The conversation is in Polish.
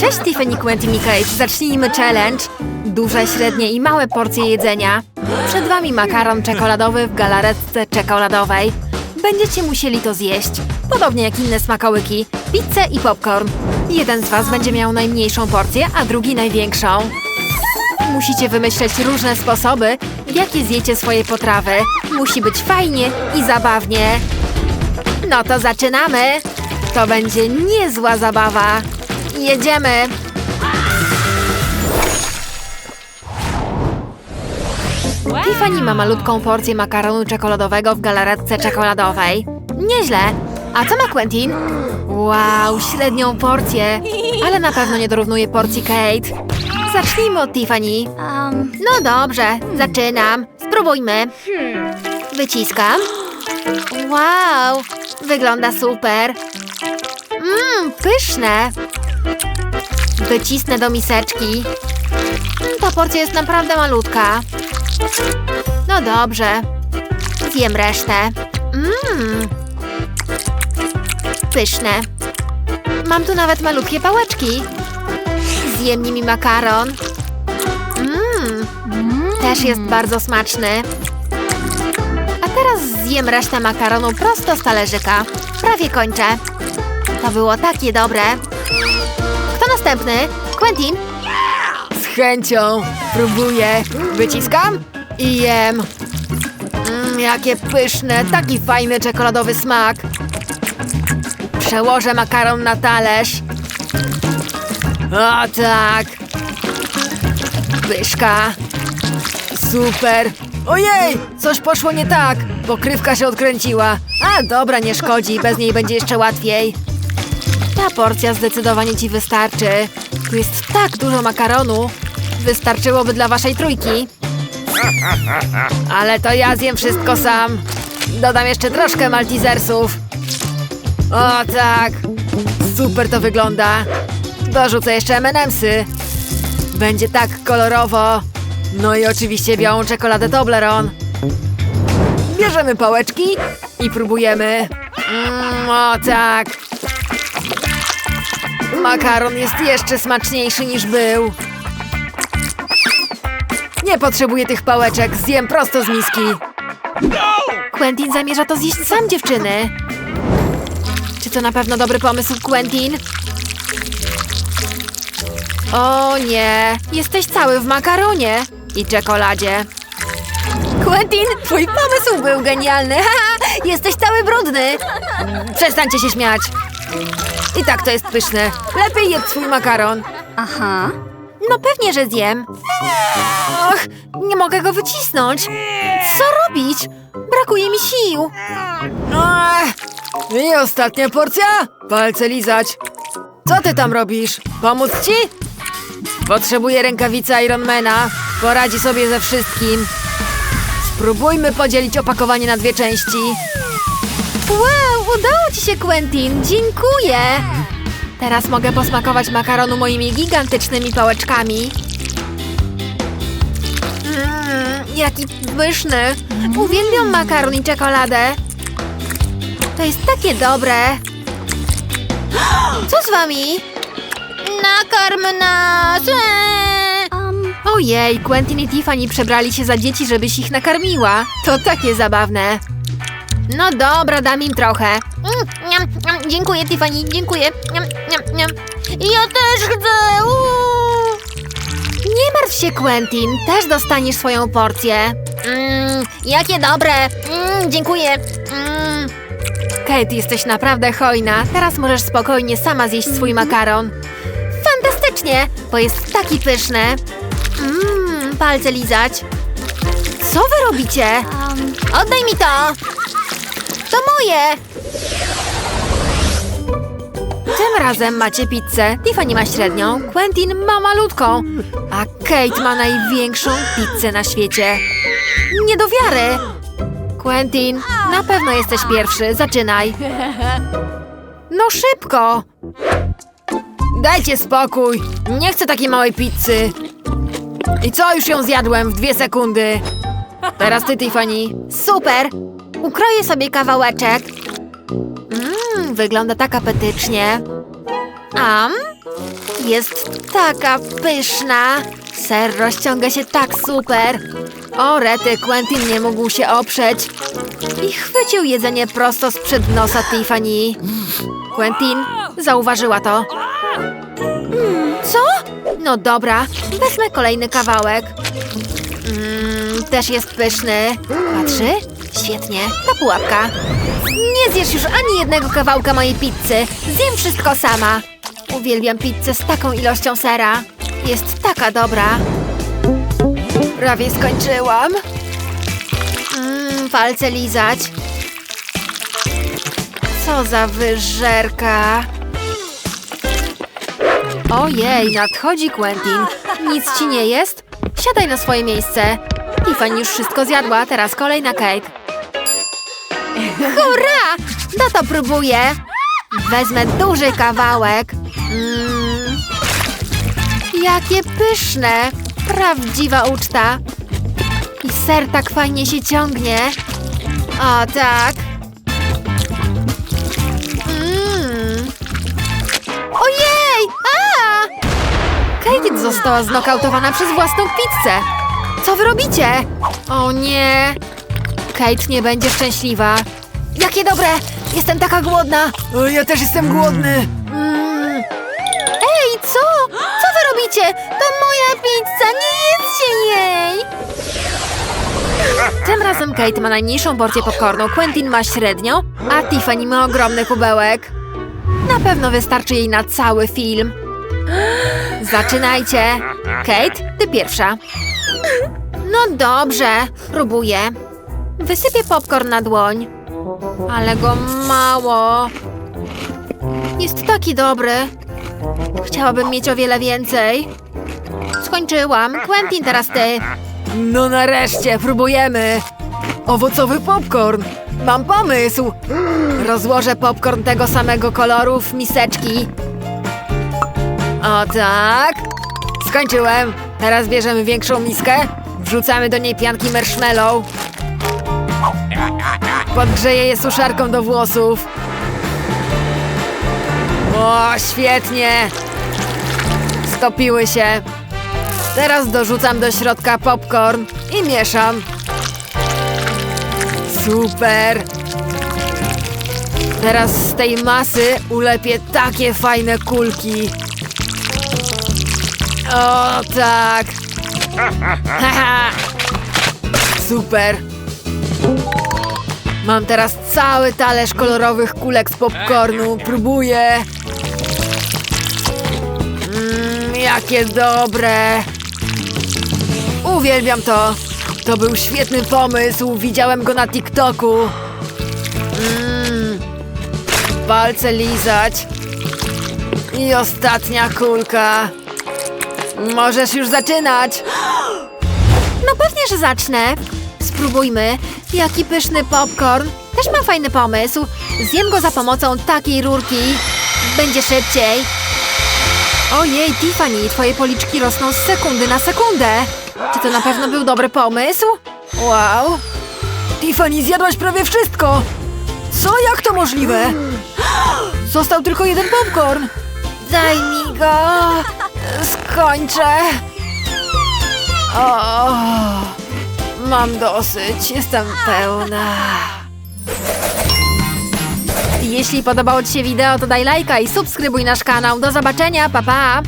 Cześć Tiffany, Quentin i Kate. Zacznijmy challenge. Duże, średnie i małe porcje jedzenia. Przed wami makaron czekoladowy w galaretce czekoladowej. Będziecie musieli to zjeść. Podobnie jak inne smakołyki. Pizzę i popcorn. Jeden z was będzie miał najmniejszą porcję, a drugi największą. Musicie wymyśleć różne sposoby, w jakie zjecie swoje potrawy. Musi być fajnie i zabawnie. No to zaczynamy. To będzie niezła zabawa. Jedziemy. Tiffany ma malutką porcję makaronu czekoladowego w galaretce czekoladowej. Nieźle. A co ma Quentin? Wow, średnią porcję. Ale na pewno nie dorównuje porcji Kate. Zacznijmy od Tiffany. No dobrze, zaczynam. Spróbujmy. Wyciskam. Wow, wygląda super. Mmm, pyszne. Wycisnę do miseczki. Ta porcja jest naprawdę malutka. No dobrze. Zjem resztę. Mmm. Pyszne. Mam tu nawet malutkie pałeczki. Zjem nimi makaron. Mmm. Też jest bardzo smaczny. A teraz zjem resztę makaronu prosto z talerzyka. Prawie kończę. To było takie dobre. Następny? Quentin? Z chęcią. Próbuję. Wyciskam i jem. Mmm, jakie pyszne, taki fajny czekoladowy smak. Przełożę makaron na talerz. O tak. Pyszka. Super. Ojej, coś poszło nie tak. Pokrywka się odkręciła. A dobra, nie szkodzi, bez niej będzie jeszcze łatwiej. Ta porcja zdecydowanie ci wystarczy. Tu jest tak dużo makaronu. Wystarczyłoby dla waszej trójki. Ale to ja zjem wszystko sam. Dodam jeszcze troszkę maltesersów. O tak. Super to wygląda. Dorzucę jeszcze M&M'sy. Będzie tak kolorowo. No i oczywiście białą czekoladę Toblerone. Bierzemy pałeczki i próbujemy. Mm, o tak. Makaron jest jeszcze smaczniejszy niż był. Nie potrzebuję tych pałeczek, zjem prosto z miski. Quentin zamierza to zjeść sam, dziewczyny. Czy to na pewno dobry pomysł, Quentin? O nie, jesteś cały w makaronie i czekoladzie. Quentin, twój pomysł był genialny. Ha, jesteś cały brudny. Przestańcie się śmiać. I tak to jest pyszne. Lepiej jedz swój makaron. Aha. No pewnie, że zjem. Och, nie mogę go wycisnąć. Co robić? Brakuje mi sił. Ech, I ostatnia porcja? Palce lizać. Co ty tam robisz? Pomóc ci? Potrzebuję rękawicy Ironmana. Poradzi sobie ze wszystkim. Spróbujmy podzielić opakowanie na dwie części. Wow, udało ci się, Quentin. Dziękuję. Teraz mogę posmakować makaronu moimi gigantycznymi pałeczkami. Mmm, jaki pyszny. Uwielbiam makaron i czekoladę. To jest takie dobre. Co z wami? Nakarm nas! Um, Ojej, Quentin i Tiffany przebrali się za dzieci, żebyś ich nakarmiła. To takie zabawne. No dobra, dam im trochę. Mm, niam, niam, dziękuję, Tiffany, dziękuję. Niam, niam, niam. Ja też chcę! uuu. Nie martw się, Quentin. Też dostaniesz swoją porcję. Mm, jakie dobre. Mm, dziękuję. Mm. Kate, jesteś naprawdę hojna. Teraz możesz spokojnie sama zjeść swój makaron. Fantastycznie, bo jest taki pyszny. Mmm, palce lizać. Co wy robicie? Oddaj mi to! To moje! Tym razem macie pizzę. Tiffany ma średnią, Quentin ma malutką, a Kate ma największą pizzę na świecie. Nie do wiary! Quentin, na pewno jesteś pierwszy. Zaczynaj. No szybko! Dajcie spokój! Nie chcę takiej małej pizzy. I co, już ją zjadłem w dwie sekundy. Teraz ty, Tiffany. Super! Ukroję sobie kawałeczek. Mmm, wygląda tak apetycznie. Am, Jest taka pyszna. Ser rozciąga się tak super. O, rety, Quentin nie mógł się oprzeć. I chwycił jedzenie prosto sprzed nosa Tiffany. Quentin zauważyła to. Mm, co? No dobra, wezmę kolejny kawałek. Mm, też jest pyszny. Patrzy? Świetnie, ta pułapka. Nie zjesz już ani jednego kawałka mojej pizzy. Zjem wszystko sama. Uwielbiam pizzę z taką ilością sera. Jest taka dobra. Prawie skończyłam. Mmm, palce lizać. Co za wyżerka. Ojej, nadchodzi Quentin. Nic ci nie jest? Siadaj na swoje miejsce. Tiffany już wszystko zjadła, teraz kolej na Kate. Hurra! No to próbuję. Wezmę duży kawałek. Mm. Jakie pyszne! Prawdziwa uczta. I ser tak fajnie się ciągnie. O tak. Została znokautowana przez własną pizzę. Co wy robicie? O nie! Kate nie będzie szczęśliwa. Jakie dobre! Jestem taka głodna! Ja też jestem głodny. Mm. Ej, co? Co wy robicie? To moja pizza, nie jedzcie jej! Tym razem Kate ma najmniejszą porcję popcornu, Quentin ma średnią, a Tiffany ma ogromny kubełek. Na pewno wystarczy jej na cały film. Zaczynajcie. Kate, ty pierwsza. No dobrze, próbuję. Wysypię popcorn na dłoń. Ale go mało. Jest taki dobry. Chciałabym mieć o wiele więcej. Skończyłam. Quentin, teraz ty. No nareszcie, próbujemy. Owocowy popcorn. Mam pomysł. Rozłożę popcorn tego samego koloru w miseczki. O tak. Skończyłem. Teraz bierzemy większą miskę. Wrzucamy do niej pianki marshmallow. Podgrzeję je suszarką do włosów. O, świetnie. Stopiły się. Teraz dorzucam do środka popcorn i mieszam. Super. Teraz z tej masy ulepię takie fajne kulki. O tak. Haha. Super. Mam teraz cały talerz kolorowych kulek z popcornu. Próbuję. Mmm, jakie dobre. Uwielbiam to. To był świetny pomysł. Widziałem go na TikToku. Mmm. Palce lizać. I ostatnia kulka. Możesz już zaczynać. No pewnie, że zacznę. Spróbujmy. Jaki pyszny popcorn. Też mam fajny pomysł. Zjem go za pomocą takiej rurki. Będzie szybciej. Ojej, Tiffany, twoje policzki rosną z sekundy na sekundę. Czy to na pewno był dobry pomysł? Wow. Tiffany, zjadłaś prawie wszystko. Co? Jak to możliwe? Został tylko jeden popcorn. Daj mi go. Skończę. O, mam dosyć. Jestem pełna. Jeśli podobało Ci się wideo, to daj lajka i subskrybuj nasz kanał. Do zobaczenia, pa pa!